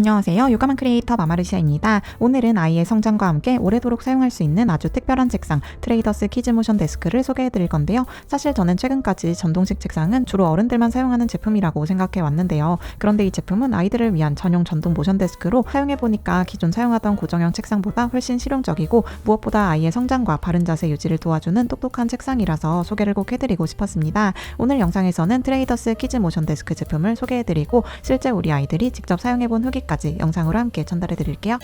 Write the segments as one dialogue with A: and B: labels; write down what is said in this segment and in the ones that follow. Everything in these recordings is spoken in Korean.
A: 안녕하세요. 요가만 크리에이터 마마르시아입니다. 오늘은 아이의 성장과 함께 오래도록 사용할 수 있는 아주 특별한 책상 트레이더스 키즈 모션 데스크를 소개해 드릴 건데요. 사실 저는 최근까지 전동식 책상은 주로 어른들만 사용하는 제품이라고 생각해 왔는데요. 그런데 이 제품은 아이들을 위한 전용 전동 모션 데스크로 사용해 보니까 기존 사용하던 고정형 책상보다 훨씬 실용적이고 무엇보다 아이의 성장과 바른 자세 유지를 도와주는 똑똑한 책상이라서 소개를 꼭 해드리고 싶었습니다. 오늘 영상에서는 트레이더스 키즈 모션 데스크 제품을 소개해 드리고 실제 우리 아이들이 직접 사용해 본 후기 까지 영상으로 함께 전달해 드릴게요.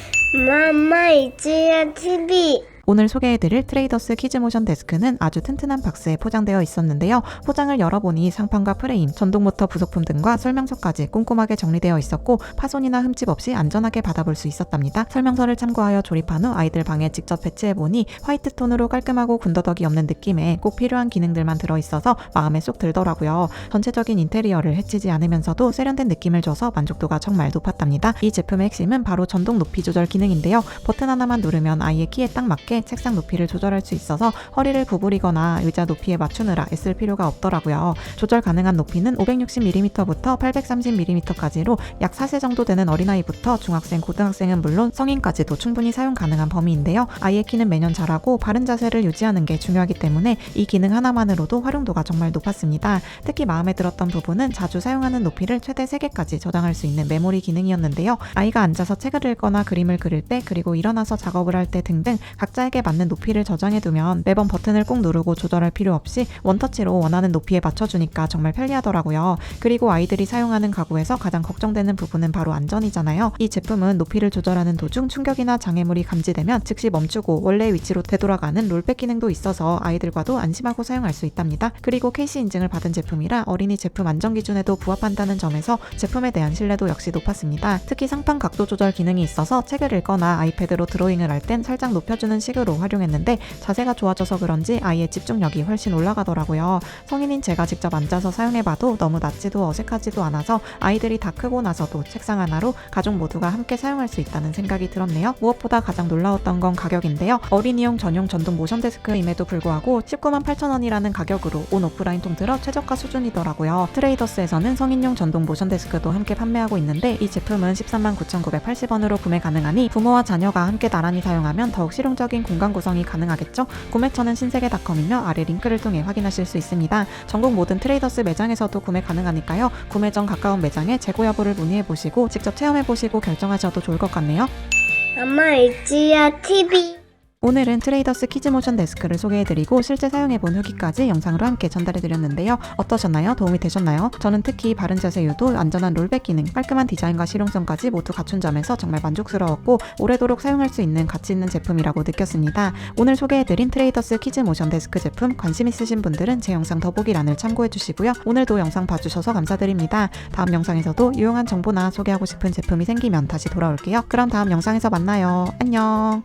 B: 마마 이지야 TV
A: 오늘 소개해드릴 트레이더스 키즈모션 데스크는 아주 튼튼한 박스에 포장되어 있었는데요. 포장을 열어보니 상판과 프레임, 전동 모터 부속품 등과 설명서까지 꼼꼼하게 정리되어 있었고 파손이나 흠집 없이 안전하게 받아볼 수 있었답니다. 설명서를 참고하여 조립한 후 아이들 방에 직접 배치해보니 화이트 톤으로 깔끔하고 군더더기 없는 느낌에 꼭 필요한 기능들만 들어있어서 마음에 쏙 들더라고요. 전체적인 인테리어를 해치지 않으면서도 세련된 느낌을 줘서 만족도가 정말 높았답니다. 이 제품의 핵심은 바로 전동 높이 조절 기능인데요. 버튼 하나만 누르면 아이의 키에 딱 맞게 책상 높이를 조절할 수 있어서 허리를 구부리거나 의자 높이에 맞추느라 애쓸 필요가 없더라고요. 조절 가능한 높이는 560mm부터 830mm까지로 약 4세 정도 되는 어린아이부터 중학생, 고등학생은 물론 성인까지도 충분히 사용 가능한 범위인데요. 아이의 키는 매년 자라고 바른 자세를 유지하는 게 중요하기 때문에 이 기능 하나만으로도 활용도가 정말 높았습니다. 특히 마음에 들었던 부분은 자주 사용하는 높이를 최대 3개까지 저장할 수 있는 메모리 기능이었는데요. 아이가 앉아서 책을 읽거나 그림을 그릴 때 그리고 일어나서 작업을 할 때 등등 각자 에게 맞는 높이를 저장해두면 매번 버튼을 꼭 누르고 조절할 필요 없이 원터치로 원하는 높이에 맞춰주니까 정말 편리하더라고요. 그리고 아이들이 사용하는 가구에서 가장 걱정되는 부분은 바로 안전이잖아요. 이 제품은 높이를 조절하는 도중 충격이나 장애물이 감지되면 즉시 멈추고 원래 위치로 되돌아가는 롤백 기능도 있어서 아이들과도 안심하고 사용할 수 있답니다. 그리고 KC 인증을 받은 제품이라 어린이 제품 안전 기준에도 부합한다는 점에서 제품에 대한 신뢰도 역시 높았습니다. 특히 상판 각도 조절 기능이 있어서 책을 읽거나 아이패드로 드로잉을 할 땐 살짝 높여주는 식으로 활용했는데 자세가 좋아져서 그런지 아이의 집중력이 훨씬 올라가더라고요. 성인인 제가 직접 앉아서 사용해봐도 너무 낮지도 어색하지도 않아서 아이들이 다 크고 나서도 책상 하나로 가족 모두가 함께 사용할 수 있다는 생각이 들었네요. 무엇보다 가장 놀라웠던 건 가격인데요. 어린이용 전용 전동 모션 데스크임에도 불구하고 19만 8천 원이라는 가격으로 온 오프라인 통틀어 최저가 수준이더라고요. 트레이더스에서는 성인용 전동 모션 데스크도 함께 판매하고 있는데 이 제품은 13만 9,980원으로 구매 가능하니 부모와 자녀가 함께 나란히 사용하면 더욱 실용적인 공간 구성이 가능하겠죠. 구매처는 신세계닷컴이며 아래 링크를 통해 확인하실 수 있습니다. 전국 모든 트레이더스 매장에서도 구매 가능하니까요. 구매 전 가까운 매장에 재고 여부를 문의해 보시고 직접 체험해 보시고 결정하셔도 좋을 것 같네요.
B: 마마 이지야 TV
A: 오늘은 트레이더스 키즈 모션 데스크를 소개해드리고 실제 사용해본 후기까지 영상으로 함께 전달해드렸는데요. 어떠셨나요? 도움이 되셨나요? 저는 특히 바른 자세 유도, 안전한 롤백 기능, 깔끔한 디자인과 실용성까지 모두 갖춘 점에서 정말 만족스러웠고 오래도록 사용할 수 있는 가치 있는 제품이라고 느꼈습니다. 오늘 소개해드린 트레이더스 키즈 모션 데스크 제품 관심 있으신 분들은 제 영상 더보기란을 참고해주시고요. 오늘도 영상 봐주셔서 감사드립니다. 다음 영상에서도 유용한 정보나 소개하고 싶은 제품이 생기면 다시 돌아올게요. 그럼 다음 영상에서 만나요. 안녕.